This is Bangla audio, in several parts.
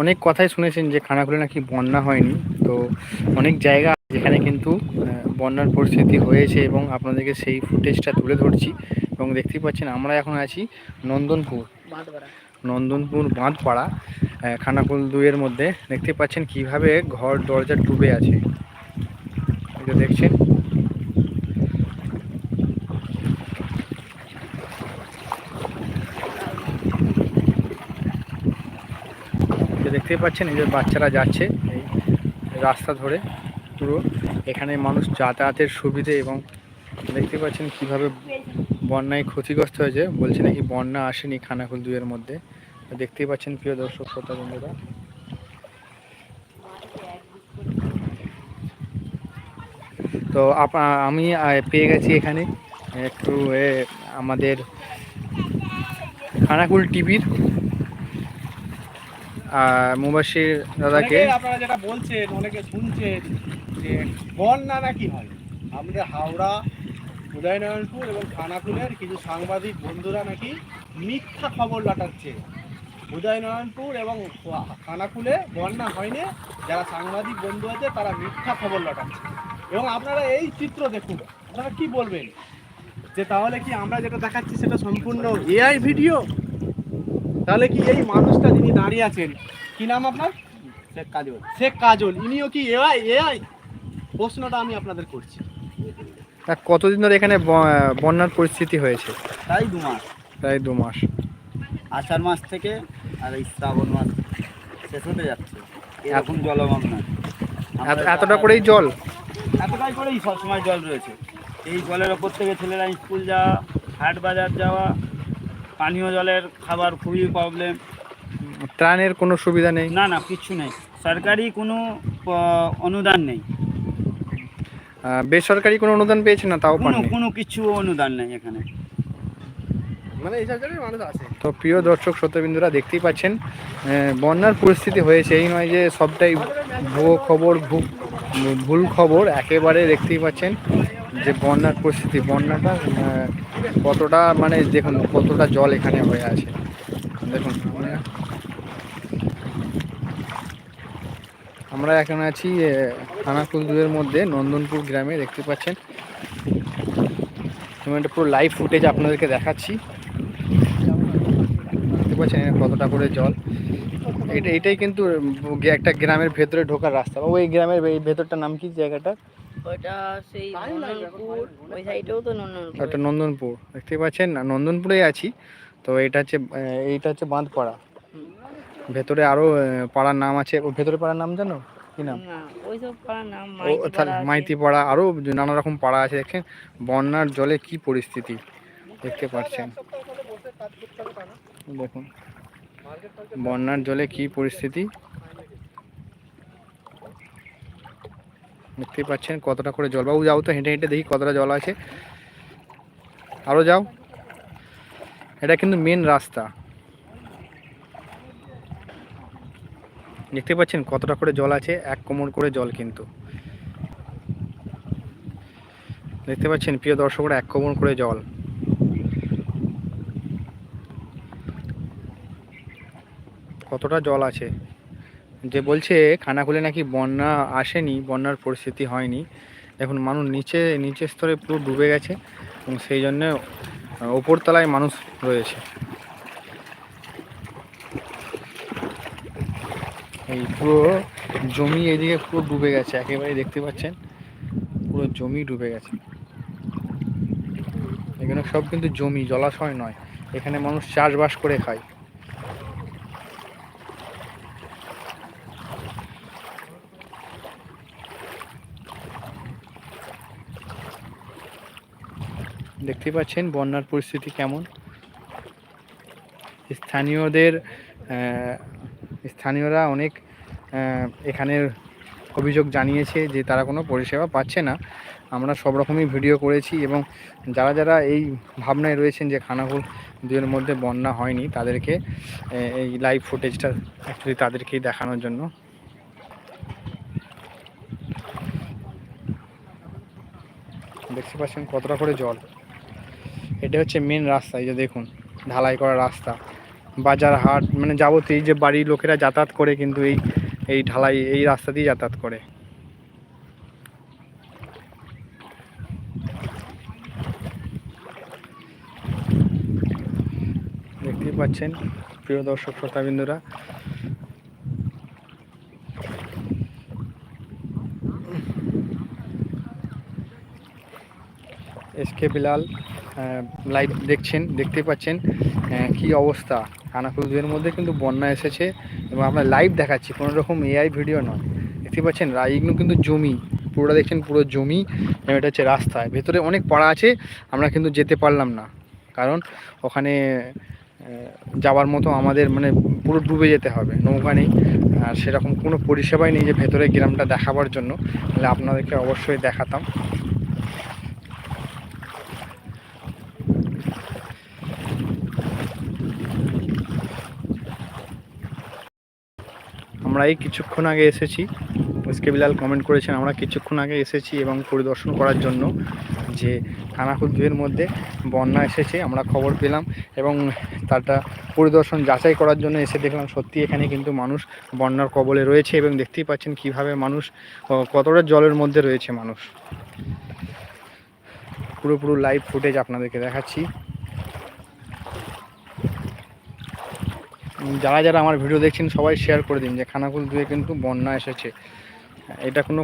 অনেক কথাই শুনেছেন যে খানাকুলে নাকি বন্যা হয়নি। তো অনেক জায়গা যেখানে কিন্তু বন্যার পরিস্থিতি হয়েছে এবং আপনাদেরকে সেই ফুটেজটা তুলে ধরছি এবং দেখতেই পাচ্ছেন আমরা এখন আছি নন্দনপুর। নন্দনপুর বাঁধপাড়া খানাকুল দুইয়ের মধ্যে। দেখতে পাচ্ছেন কীভাবে ঘর দরজা ডুবে আছে। এটা দেখছেন? যে দেখতেই পাচ্ছেন, এই যে বাচ্চারা যাচ্ছে এই রাস্তা ধরে পুরো। এখানে মানুষ যাতায়াতের সুবিধে এবং দেখতে পাচ্ছেন কীভাবে বন্যায় ক্ষতিগ্রস্ত হয়েছে। বলছে নাকি বন্যা আসেনি খানাকুল দুইয়ের মধ্যে। দেখতেই পাচ্ছেন প্রিয় দর্শক, শ্রোতা বন্ধুরা। তো আমি পেয়ে গেছি এখানে। একটু আমাদের খানাকুল টিভির মুবাসির দাদাকে আপনারা যেটা বলছেন, অনেকে শুনছেন যে বন্যা নাকি হয়। আমাদের হাওড়া, উদয়নারায়ণপুর এবং খানাকুলের কিছু সাংবাদিক বন্ধুরা নাকি মিথ্যা খবর লাটাচ্ছে। উদয়নারায়ণপুর এবং খানাকুলে বন্যা হয়নি, যারা সাংবাদিক বন্ধু আছে, তারা মিথ্যা খবর লাটাচ্ছে। এবং আপনারা এই চিত্র দেখুন, আপনারা কি বলবেন? যে তাহলে কি আমরা যেটা দেখাচ্ছি, সেটা সম্পূর্ণ এআই ভিডিও তাহলে কি এই মানুষটা যিনি দাঁড়িয়ে আছেন কি নাম আপনার? শেখ কাজল। শেখ কাজল। ইনিও কি এআই? এআই? প্রশ্নটা আমি আপনাদের করছি। তা কতদিন ধরে এখানে বন্যার পরিস্থিতি হয়েছে? তাই দু মাস। প্রায় দু মাস। আষাঢ় মাস থেকে আর এই শ্রাবণ মাস শেষ হতে যাচ্ছে। এরকম জলমগ্ন এত- এতটা করেই জল? এতটাই করেই সবসময় জল রয়েছে। এই জলের ওপর থেকে ছেলেরা স্কুল যাওয়া হাট বাজার যাওয়া পানীয় জলের খাবার খুবই প্রবলেম ত্রাণের কোনো সুবিধা নেই? না না কিচ্ছু নেই। সরকারি কোনো অনুদান নেই। বেসরকারি কোনো অনুদান পেয়েছে না তাও কোনো কোনো কিছু অনুদান নেই এখানে। মানে এই জায়গায় মানুষ আছে। তো প্রিয় দর্শক শ্রোতবিন্দুরা দেখতেই পাচ্ছেন বন্যার পরিস্থিতি হয়েছে। এই নয় যে সবটাই ভুয়ো খবর ভু- ভুল খবর একেবারে দেখতেই পাচ্ছেন। যে বন্যার পরিস্থিতি, বন্যাটা কতটা মানে দেখুন, কতটা জল এখানে হয়ে আছে। দেখুন, আমরা- এখন আছি দুয়ের মধ্যে, নন্দনপুর গ্রামে, দেখতে পাচ্ছেন। আমি একটা পুরো লাইভ ফুটেজ আপনাদেরকে দেখাচ্ছি। দেখতে পাচ্ছেন কতটা করে জল। এটা, এটাই কিন্তু একটা গ্রামের ভেতরে ঢোকার রাস্তা। ওই গ্রামের ভেতরটার নাম কি জায়গাটা? ওটা সেই নন্দনপুর ওই সাইডেও তো নন্দনপুর। একটা নন্দনপুর দেখতে পাচ্ছেন? না নন্দনপুরেই আছি। তো এটা হচ্ছে এইটা হচ্ছে বাঁধপাড়া। ভেতরে আরও পাড়ার নাম আছে। ও ভেতরে পাড়ার নাম জানো? কি নাম? না ওইসব পাড়ার নাম ও মাইতি পাড়া মাইতি পাড়া আরও নানা রকম পাড়া আছে। দেখছেন বন্যার জলে কি পরিস্থিতি। দেখতে পাচ্ছেন। দেখুন বন্যার জলে কি পরিস্থিতি। দেখতেই পাচ্ছেন কতটা করে জল। বাবু, যাও তো, হেঁটে হেঁটে দেখি কতটা জল আছে। আরও যাও। এটা কিন্তু মেন রাস্তা। দেখতে পাচ্ছেন কতটা করে জল আছে, এক কোমর করে জল কিন্তু। দেখতে পাচ্ছেন প্রিয় দর্শকরা, এক কোমর করে জল। কতটা জল আছে। যে বলছে খানাকুলে নাকি বন্যা আসেনি, বন্যার পরিস্থিতি হয়নি। এখন মানুষ নিচে নিচের স্তরে পুরো ডুবে গেছে এবং সেই জন্য ওপরতলায় মানুষ রয়েছে। এই পুরো জমি এদিকে পুরো ডুবে গেছে একেবারে দেখতে পাচ্ছেন, পুরো জমি ডুবে গেছে। এখানে সব কিন্তু জমি, জলাশয় নয়। এখানে মানুষ চাষবাস করে খায়। দেখতে পাচ্ছেন বন্যার পরিস্থিতি কেমন। স্থানীয়দের স্থানীয়রা অনেক এখানের অভিযোগ জানিয়েছে যে তারা কোনো পরিষেবা পাচ্ছে না। আমরা সব রকমই ভিডিও করেছি এবং যারা যারা এই ভাবনায় রয়েছেন যে খানাকুল দুয়ের মধ্যে বন্যা হয়নি, তাদেরকে এই লাইভ ফুটেজটা অ্যাকচুয়ালি তাদেরকেই দেখানোর জন্য। দেখতে পাচ্ছেন কতটা করে জল। এটা হচ্ছে মেন রাস্তা, এই যে দেখুন, ঢালাই করা রাস্তা। বাজার হাট মানে যাবতীয় যে বাড়ির লোকেরা যাতায়াত করে কিন্তু এই এই ঢালাই, এই রাস্তা দিয়ে যাতায়াত করে। দেখতেই পাচ্ছেন, প্রিয় দর্শক শ্রোতাবিন্দুরা। এসকে বিলাল লাইভ দেখছেন, দেখতে পাচ্ছেন কি অবস্থা। খানাকুলদের মধ্যে কিন্তু বন্যা এসেছে এবং আমরা লাইভ দেখাচ্ছি, কোনো রকম এআই ভিডিও নয়। দেখতে পাচ্ছেন রা- এইগুলো কিন্তু জমি, পুরোটা দেখছেন, পুরো জমি, এবং এটা হচ্ছে রাস্তায় ভেতরে অনেক পাড়া আছে, আমরা কিন্তু যেতে পারলাম না। কারণ ওখানে যাওয়ার মতো আমাদের মানে পুরো ডুবে যেতে হবে, নৌকা নেই। আর সেরকম কোনো পরিষেবাই নেই যে ভেতরে গ্রামটা দেখাবার জন্য। তাহলে আপনাদেরকে অবশ্যই দেখাতাম। আমরা এই কিছুক্ষণ আগে এসেছি। এসকে বিলাল কমেন্ট করেছেন, আমরা কিছুক্ষণ আগে এসেছি এবং পরিদর্শন করার জন্য যে খানাকুল দুয়ের মধ্যে বন্যা এসেছে, আমরা খবর পেলাম এবং তারটা পরিদর্শন যাচাই করার জন্য এসে দেখলাম সত্যি এখানে কিন্তু মানুষ বন্যার কবলে রয়েছে এবং দেখতেই পাচ্ছেন কীভাবে মানুষ কতটা জলের মধ্যে রয়েছে মানুষ। পুরো পুরো লাইভ ফুটেজ আপনাদেরকে দেখাচ্ছি। যারা যারা আমার ভিডিও দেখছেন, সবাই শেয়ার করে দিন যে খানাকুল দুয়ে কিন্তু বন্যা এসেছে। এটা কোনো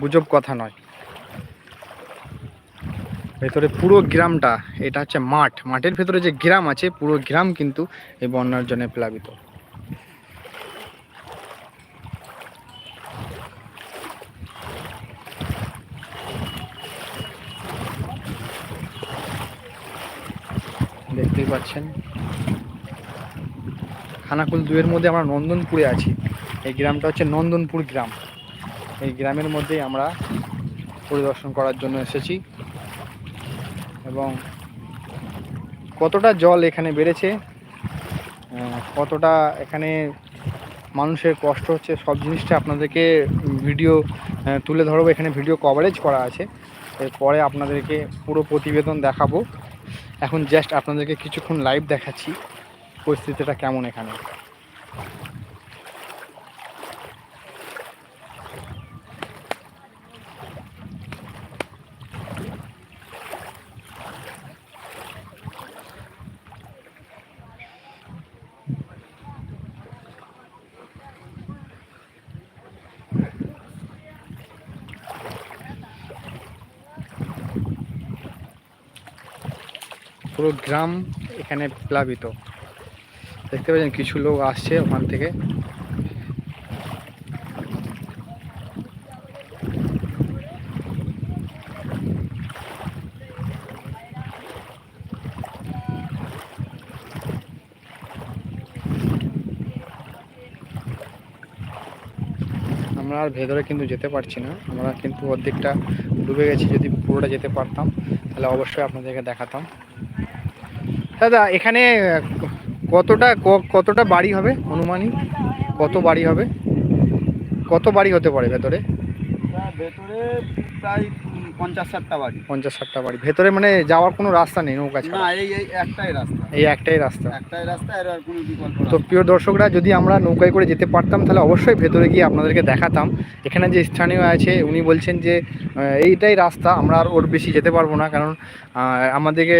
গুজব কথা নয়। ভেতরে পুরো গ্রামটা, এটা হচ্ছে মাঠ। মাঠের ভেতরে যে গ্রাম আছে, পুরো গ্রাম কিন্তু এই বন্যার জন্য প্লাবিত। দেখতেই পাচ্ছেন। খানাকুল দুয়ের মধ্যে আমরা নন্দনপুরে আছি। এই গ্রামটা হচ্ছে নন্দনপুর গ্রাম। এই গ্রামের মধ্যেই আমরা পরিদর্শন করার জন্য এসেছি। এবং কতটা জল এখানে বেড়েছে কতটা এখানে মানুষের কষ্ট হচ্ছে, সব জিনিসটা আপনাদেরকে ভিডিও তুলে ধরবো। এখানে ভিডিও কভারেজ করা আছে। এরপরে আপনাদেরকে পুরো প্রতিবেদন দেখাবো। এখন জাস্ট আপনাদেরকে কিছুক্ষণ লাইভ দেখাচ্ছি। পরিস্থিতিটা কেমন এখানে? পুরো গ্রাম এখানে প্লাবিত। দেখতে পাচ্ছেন কিছু লোক আসছে ওখান থেকে। আমরা আর ভেতরে কিন্তু যেতে পারছি না। আমরা কিন্তু অর্ধেকটা ডুবে গেছি, যদি পুরোটা যেতে পারতাম, তাহলে অবশ্যই আপনাদেরকে দেখাতাম। দাদা, এখানে কতটা কতটা বাড়ি হবে অনুমানি কত বাড়ি হবে? কত বাড়ি হতে পারে ভেতরে? ভেতরে প্রায় পঞ্চাশ ষাটটা বাড়ি। পঞ্চাশ ষাটটা বাড়ি। ভেতরে মানে যাওয়ার কোনো রাস্তা নেই নৌকা না এই এই একটাই রাস্তা। এই একটাই রাস্তা। একটাই রাস্তা এর আর কোনো বিকল্প তো প্রিয় দর্শকরা যদি আমরা নৌকায় করে যেতে পারতাম তাহলে অবশ্যই ভেতরে গিয়ে আপনাদেরকে দেখাতাম। এখানে যে স্থানীয় আছে উনি বলছেন যে এইটাই রাস্তা আমরা আর ওর বেশি যেতে পারব না। কারণ আমাদেরকে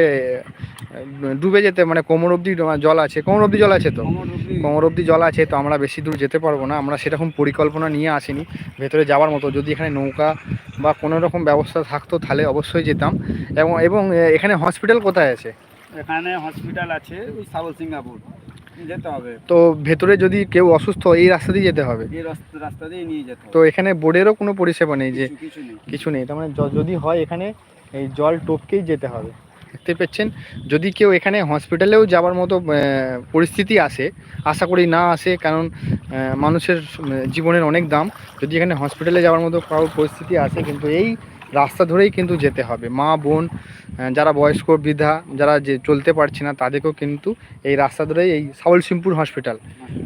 ডুবে যেতে মানে কোমর অবধি জল আছে। কোমর অবধি জল আছে তো? কোমর কোমর অবধি জল আছে তো আমরা বেশি দূর যেতে পারব না। আমরা সেরকম পরিকল্পনা নিয়ে আসিনি। ভেতরে যাওয়ার মতো যদি এখানে নৌকা বা কোনো রকম ব্যবস্থা থাকতো তাহলে অবশ্যই যেতাম। এবং এবং এখানে হসপিটাল কোথায় আছে? এখানে হসপিটাল আছে ওই সাবল সিঙ্গাপুর যেতে হবে। তো ভেতরে যদি কেউ অসুস্থ এই রাস্তা দিয়ে যেতে হবে? এই রাস্তা দিয়ে নিয়ে যেতে তো এখানে বোর্ডেরও কোনো পরিষেবা নেই যে কিছু নেই। তার মানে যদি হয় এখানে এই জল টপকেই যেতে হবে। দেখতে পাচ্ছেন যদি কেউ এখানে হসপিটালেও যাওয়ার মতো পরিস্থিতি আসে, আশা করি না আসে, কারণ মানুষের জীবনের অনেক দাম। যদি এখানে হসপিটালে যাওয়ার মতো কারোর পরিস্থিতি আসে, কিন্তু এই রাস্তা ধরেই কিন্তু যেতে হবে। মা বোন যারা বয়স্ক বৃদ্ধা যারা যে চলতে পারছে না তাদেরকেও কিন্তু এই রাস্তা ধরেই এই সাবলসিমপুর হসপিটাল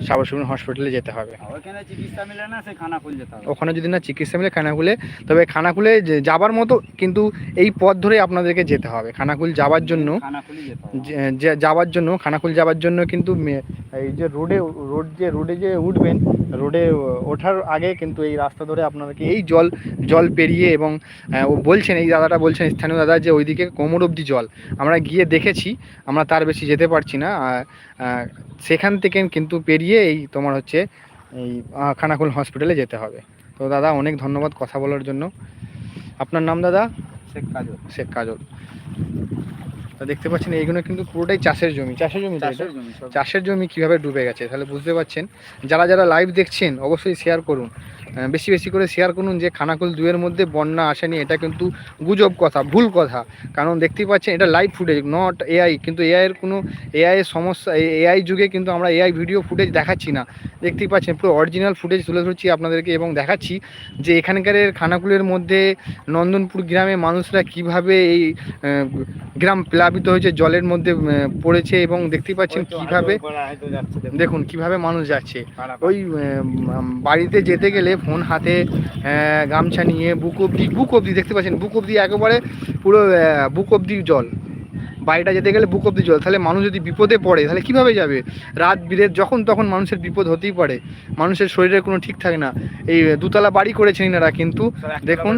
সাবলসিমপুর হসপিটালে যেতে হবে। ওখানে যদি না চিকিৎসা মিলে খানাকুলে তবে খানাকুলে যাবার মতো কিন্তু এই পথ ধরে আপনাদেরকে যেতে হবে। খানাকুল যাবার জন্য যাবার জন্য খানাকুল যাবার জন্য কিন্তু এই যে রোডে রোড যে রোডে যে উঠবেন রোডে ওঠার আগে কিন্তু এই রাস্তা ধরে আপনাদেরকে এই জল জল পেরিয়ে এবং আহ, ও বলছেন এই দাদাটা বলছেন স্থানীয় দাদা যে ওইদিকে কোমর অবধি জল। আমরা গিয়ে দেখেছি আমরা তার বেশি যেতে পারছি না সেখান থেকে কিন্তু পেরিয়ে এই তোমার হচ্ছে এই খানাকুল হসপিটালে যেতে হবে। তো দাদা অনেক ধন্যবাদ কথা বলার জন্য। আপনার নাম দাদা? শেখ কাজল। শেখ কাজল। তো দেখতে পাচ্ছেন এইগুলো কিন্তু পুরোটাই চাষের জমি। চাষের জমি চাষের জমি কীভাবে ডুবে গেছে? তাহলে বুঝতে পারছেন। যারা যারা লাইভ দেখছেন অবশ্যই শেয়ার করুন। বেশি বেশি করে শেয়ার করুন যে খানাকুল দুয়ের মধ্যে বন্যা আসেনি এটা কিন্তু গুজব কথা ভুল কথা। কারণ দেখতেই পাচ্ছেন এটা লাইভ ফুটেজ নট এআই কিন্তু এআইয়ের কোনো এআই এর সমস্যা এআই যুগে কিন্তু আমরা এআই ভিডিও ফুটেজ দেখাচ্ছি না। দেখতেই পাচ্ছেন পুরো অরিজিনাল ফুটেজ তুলে ধরছি আপনাদেরকে এবং দেখাচ্ছি যে এখানকার খানাকুলের মধ্যে নন্দনপুর গ্রামে মানুষরা কীভাবে এই গ্রাম প্লাবিত হয়েছে জলের মধ্যে পড়েছে এবং দেখতেই পাচ্ছেন কীভাবে। দেখুন। কীভাবে মানুষ যাচ্ছে। ওই বাড়িতে যেতে গেলে ফোন হাতে গামছা নিয়ে বুক অব্দি বুক অব্দি দেখতে পাচ্ছেন বুক অব্দি একেবারে পুরো বুক অব্দি জল। বাড়িটা যেতে গেলে বুক অব্দি জল। তাহলে মানুষ যদি বিপদে পড়ে তাহলে কীভাবে যাবে? রাত বিরেত যখন তখন মানুষের বিপদ হতেই পারে। মানুষের শরীরে কোনো ঠিক থাকে না। এই দুতলা বাড়ি করেছেন এনারা কিন্তু দেখুন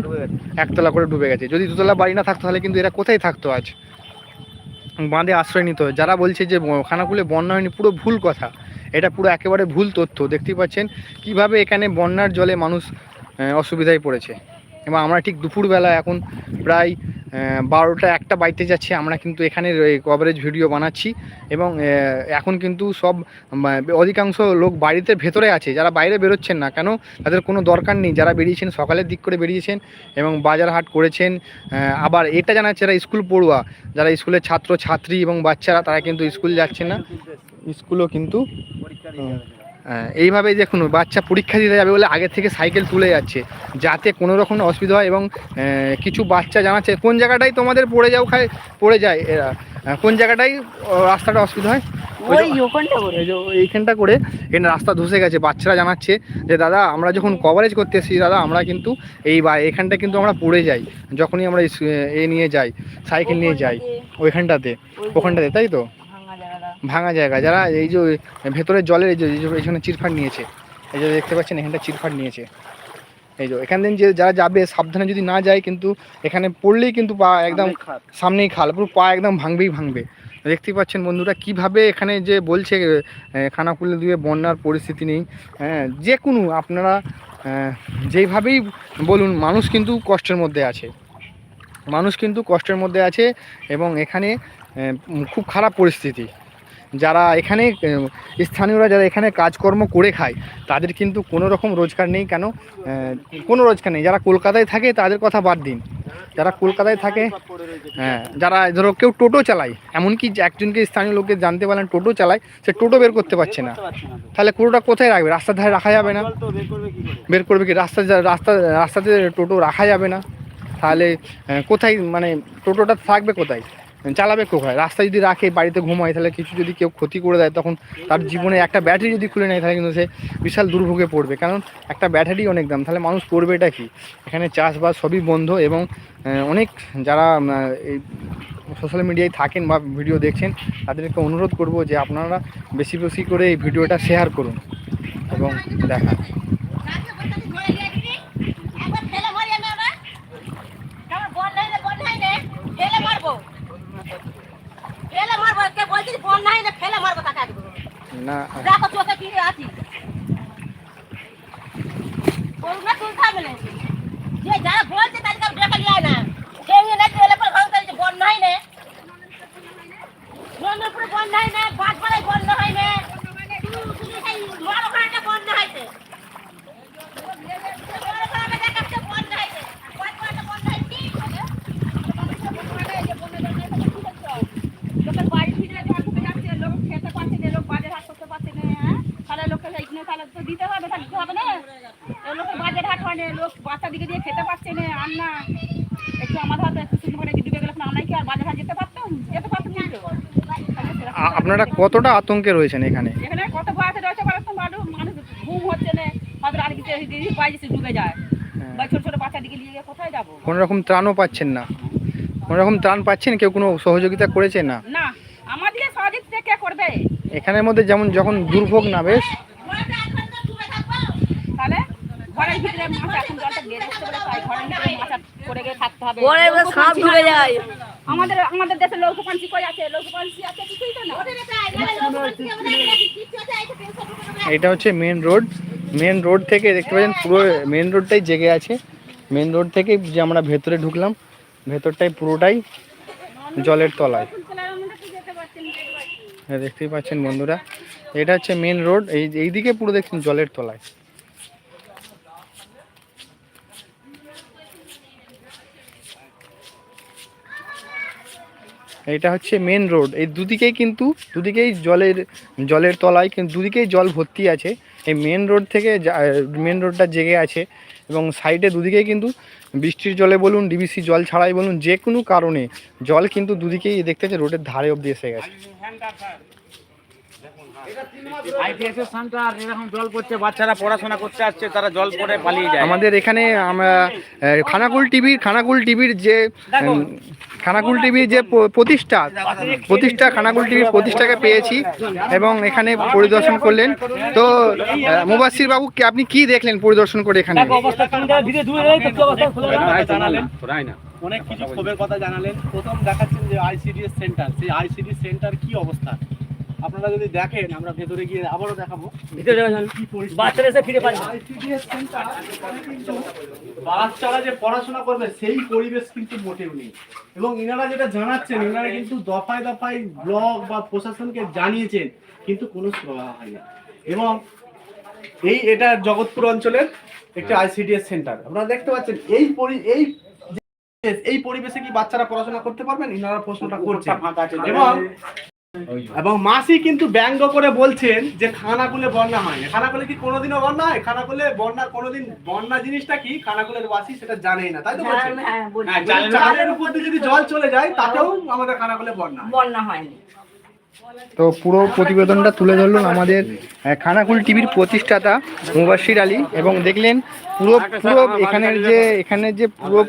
একতলা করে ডুবে গেছে। যদি দুতলা বাড়ি না থাকতো তাহলে কিন্তু এরা কোথায় থাকতো আজ? বাঁধে আশ্রয় নিত। যারা বলছে যে খানাকুলে বন্যা হয়নি পুরো ভুল কথা। এটা পুরো একেবারে ভুল তথ্য। দেখতেই পাচ্ছেন কীভাবে এখানে বন্যার জলে মানুষ অসুবিধায় পড়েছে। এবং আমরা ঠিক দুপুরবেলা এখন প্রায় বারোটা একটা বাইতে যাচ্ছে। আমরা কিন্তু এখানে কভারেজ ভিডিও বানাচ্ছি। এবং এখন কিন্তু সব অধিকাংশ লোক বাড়িতে ভেতরে আছে। যারা বাইরে বেরোচ্ছেন না কেন, তাদের কোনো দরকার নেই। যারা বেরিয়েছেন, সকালের দিক করে বেরিয়েছেন এবং বাজার হাট করেছেন আবার এটা জানাচ্ছে যারা স্কুল পড়ুয়া, যারা স্কুলের ছাত্র, ছাত্রী এবং বাচ্চারা, তারা কিন্তু স্কুল যাচ্ছে না। স্কুলও কিন্তু যাবে। এইভাবে দেখুন বাচ্চা পরীক্ষা দিতে যাবে বলে আগে থেকে সাইকেল তুলে যাচ্ছে যাতে কোনো রকম অসুবিধা হয় এবং কিছু বাচ্চা জানাচ্ছে কোন জায়গাটাই তোমাদের পড়ে যাও খায় পড়ে যায় এরা কোন জায়গাটাই রাস্তাটা অসুবিধা হয়? এইখানটা করে এখানে রাস্তা ধসে গেছে বাচ্চারা জানাচ্ছে যে দাদা আমরা যখন কভারেজ করতে এসেছি দাদা আমরা কিন্তু এই বা এখানটা কিন্তু আমরা পড়ে যাই যখনই আমরা এ নিয়ে যাই সাইকেল নিয়ে যাই ওইখানটাতে ওখানটাতে তাই তো? ভাঙা জায়গা। যারা এই যে ভেতরের জলের এই যে এখানে চিরফাট নিয়েছে এই যে দেখতে পাচ্ছেন এখানটা চিরফাট নিয়েছে। এই যে এখান থেকে যে যারা যাবে সাবধানে যদি না যায় কিন্তু এখানে পড়লেই কিন্তু পা একদম সামনেই খাল। পুরো পা একদম ভাঙবেই ভাঙবে। দেখতেই পাচ্ছেন বন্ধুরা কীভাবে এখানে যে বলছে খানাকুলে দিয়ে বন্যার পরিস্থিতি নেই। হ্যাঁ যে কোনো আপনারা যেইভাবেই বলুন মানুষ কিন্তু কষ্টের মধ্যে আছে। মানুষ কিন্তু কষ্টের মধ্যে আছে এবং এখানে খুব খারাপ পরিস্থিতি। যারা এখানে স্থানীয়রা যারা এখানে কাজকর্ম করে খায়, তাদের কিন্তু কোনো রকম রোজগার নেই। কেন? কোনো রোজগার নেই। যারা কলকাতায় থাকে, তাদের কথা বাদ দিন। যারা কলকাতায় থাকে হ্যাঁ যারা, ধরো কেউ টোটো চালায়, এমনকি একজনকে স্থানীয় লোককে জানতে পারলেন টোটো চালায়, সে টোটো বের করতে পারছে না। তাহলে টোটোটা কোথায় রাখবে? রাস্তার ধারে রাখা যাবে না। বের করবে কি? রাস্তা রাস্তা, রাস্তাতে টোটো রাখা যাবে না। তাহলে কোথায় মানে টোটোটা থাকবে কোথায়? চালাবে কোথায়? রাস্তায় যদি রাখে, বাড়িতে ঘুমায়, তাহলে কিছু যদি কেউ ক্ষতি করে দেয়, তখন তার জীবনে একটা ব্যাটারি যদি খুলে নেয়, তাহলে কিন্তু সে বিশাল দুর্ভোগে পড়বে। কারণ একটা ব্যাটারি অনেক দাম, তাহলে মানুষ করবে এটা কি? এখানে চাষবাস সবই বন্ধ এবং অনেক যারা এই সোশ্যাল মিডিয়ায় থাকেন বা ভিডিও দেখছেন, তাদেরকে অনুরোধ করব যে আপনারা বেশি বেশি করে এই ভিডিওটা শেয়ার করুন এবং দেখান একবার ফেলে মারি আমি আমরা কেমন বল নাই রে বল নাই রে ফেলে মারবো ফেলে মারবো কে বলছি ফোন নাই না ফেলে মারবো তাকে আজ না। দেখো চোখে কি আছি ওগুলো তুলতে হবে না যে যারা বলছে তাদেরকে আমি ডেকে নিয়ে আয় না সেই না এলে পর ভাঙতে যে বল নাই রে নন্দনপুরে বল নাই না বাঁশপাড়ায় বন্ধ হয় না বড় ওখানে বন্ধ হয়েছে বড় ওখানে দেখাচ্ছে বন্ধ হয়েছে বাঁশপাড়াটা বন্ধ হয়েছে লোকের বাড়ি ফিরে জল ঢুকে যাচ্ছে লোক খেতে পারছে না লোক বাজার হাট করতে পারছে না হ্যাঁ তাহলে লোকের এইখানে তাহলে তো দিতে হবে তাহলে দিতে হবে না এ লোকের বাজার হাট হয় না লোক বাচ্চা দিকে দিয়ে খেতে পারছে না আর না একটু আমাদের হাতে একটু সুন্দর করে ডুবে গেলে আমরা কি আর বাজার হাট যেতে পারতাম যেতে পারতাম না তো আ- আপনারা কতটা আতঙ্কে রয়েছেন এখানে? এখানে কত বয়সে রয়েছে পারতাম মানুষ মানুষ ঘুম হচ্ছে না। হয়তো আর কিছু দিদি বাইরে ডুবে যায়। হ্যাঁ। বা ছোট ছোট বাচ্চা দিকে নিয়ে গিয়ে কোথায় যাব? কোনো রকম ত্রাণও পাচ্ছেন না। কোনো রকম ত্রাণ পাচ্ছেন? কেউ কোনো সহযোগিতা করেছে না? না। আমাদের সহযোগিতা কে করবে? এখানের মধ্যে যেমন যখন দুর্ভোগ নামে তাহলে ঘরের ভিতরে মাছ এখন জলটা গেড়ে উঠতে পারে তাই ঘরের ভিতরে মাছ করে গিয়ে থাকতে হবে। ঘরের সাপ ঢুকে যায়। আমাদের আমাদের দেশে লৌহ পাঞ্চি কই আছে? লৌহ পাঞ্চি আছে কিছুই তো না। এটা হচ্ছে মেন রোড মেন রোড থেকে দেখতে পাচ্ছেন পুরো মেন রোডটাই জেগে আছে। মেন রোড থেকে যে আমরা ভেতরে ঢুকলাম ভেতরটাই পুরোটাই জলের তলায়। হ্যাঁ, দেখতেই পাচ্ছেন বন্ধুরা। এটা হচ্ছে মেন রোড এই এইদিকে পুরো দেখছেন জলের তলায়। এটা হচ্ছে মেন রোড এই দুদিকেই কিন্তু দুদিকেই জলের জলের তলায় কিন্তু দুদিকেই জল ভর্তি আছে। এই মেন রোড থেকে মেন রোডটা জেগে আছে এবং সাইডে দুদিকেই কিন্তু বৃষ্টির জলে বলুন ডিবিসি জল ছাড়াই বলুন যে কোনো কারণে জল কিন্তু দুদিকেই দেখতে পাচ্ছে রোডের ধারে অবধি এসে গেছে। আমাদের এখানে আমরা খানাকুল টিভির খানাকুল টিভির যে খানাকুল টিভির যে প্রতিষ্ঠা প্রতিষ্ঠা খানাকুল টিভির প্রতিষ্ঠাকে পেয়েছি এবং এখানে পরিদর্শন করলেন। তো মুবাসির বাবু আপনি কি দেখলেন পরিদর্শন করে এখানে? অনেক কিছু ক্ষোভের কথা জানালেন। প্রথম দেখাচ্ছেন যে আইসিডিএস সেন্টার সেই আইসিডিএস সেন্টার কি অবস্থা? আপনারা যদি দেখেন আমরা ভেতরে গিয়ে আবারও দেখাবো। কি পরিস্থিতি। বাচ্চারা এসে ফিরে কিন্তু বাচ্চারা যে পড়াশোনা করবে সেই পরিবেশ কিন্তু মোটেও নেই। এবং ইনারা যেটা জানাচ্ছেন ইনারা কিন্তু দফায় দফায় ব্লক বা প্রশাসনকে জানিয়েছেন কিন্তু কোনো সুরাহা হয় না। এবং এই এটা জগৎপুর অঞ্চলের একটি আইসিডিএস সেন্টার আপনারা দেখতে পাচ্ছেন এই পরি এই যে- এই পরিবেশে কি বাচ্চারা পড়াশোনা করতে পারবেন? ইনারা প্রশ্নটা করছেন। এবং এবং মাসি কিন্তু ব্যঙ্গ করে বলছেন যে খানাকুলে বন্যা হয় না খানাকুলে কি কোনোদিনও বন্যা হয়? খানাকুলে বন্যা কোনোদিন বন্যা জিনিসটা কি? খানাকুলের বাসি সেটা জানেই না তাই তো বলছেন? হ্যাঁ। মানে চালের উপর দিয়ে যদি জল চলে যায় তাতেও আমাদের খানাকুলে বন্যা হয়। বন্যা হয়নি। তো পুরো প্রতিবেদনটা তুলে ধরলেন আমাদের খানাকুল টিভির প্রতিষ্ঠাতা মুবাশির আলী। এবং দেখলেন পুরো পুরো এখানের যে এখানের যে পুরো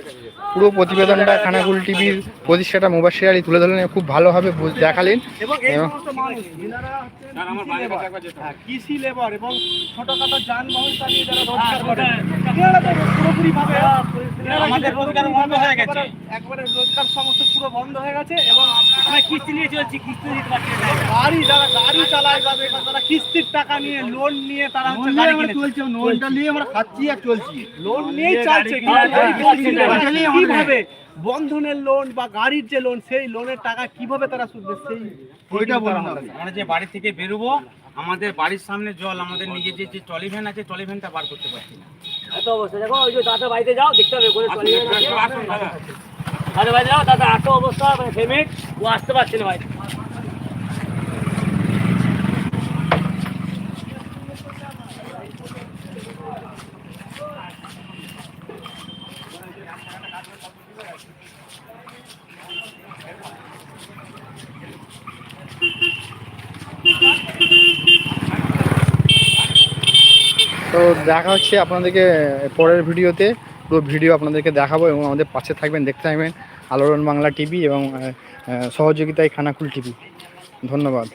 পুরো প্রতিবেদনটা খানাকুল টিভির প্রতিষ্ঠাটা মুবাসির আলী তুলে ধরলেন খুব ভালোভাবে দেখালেন। এবং কৃষি লেবার, হ্যাঁ, এবং ছোটখাটো যানবাহন চালিয়ে যারা রোজগার করে এনারা তো পুরোপুরি আমাদের রোজগার বন্ধ হয়ে গেছে। একবারে রোজগার সমস্ত পুরো বন্ধ হয়ে গেছে এবং আমরা কিস্তি নিয়ে চলছি কিস্তি দিতে পারছি গাড়ি যারা গাড়ি চালায় যাবে তারা কিস্তির টাকা নিয়ে লোন নিয়ে তারা হচ্ছে গাড়ি কিনেছে লোনটা নিয়ে আমরা খাচ্ছি আর চলছি লোন নিয়েই চালছে। কীভাবে বন্ধনের লোন বা গাড়ির যে লোন সেই লোনের টাকা কীভাবে তারা সুদবে সেই ওইটা বলা আমরা যে বাড়ি থেকে বেরোবো আমাদের বাড়ির সামনে জল আমাদের নিজের যে যে ভ্যান আছে টলি ভ্যানটা বার করতে পারছি না। এত অবস্থা। দেখো ওই যে দাদা বাড়িতে যাও দেখতে হবে আসুন, আসুন, আসুন, দাদা। বাড়িতে যাও দাদা এত অবস্থা মানে পেমেন্ট ও আসতে পারছে না ভাই তো দেখা হচ্ছে আপনাদেরকে পরের ভিডিওতে। পুরো ভিডিও আপনাদেরকে দেখাবো এবং আমাদের পাশে থাকবেন, দেখতে থাকবেন আলোড়ন বাংলা টিভি এবং সহযোগিতায় খানাকুল টিভি। ধন্যবাদ।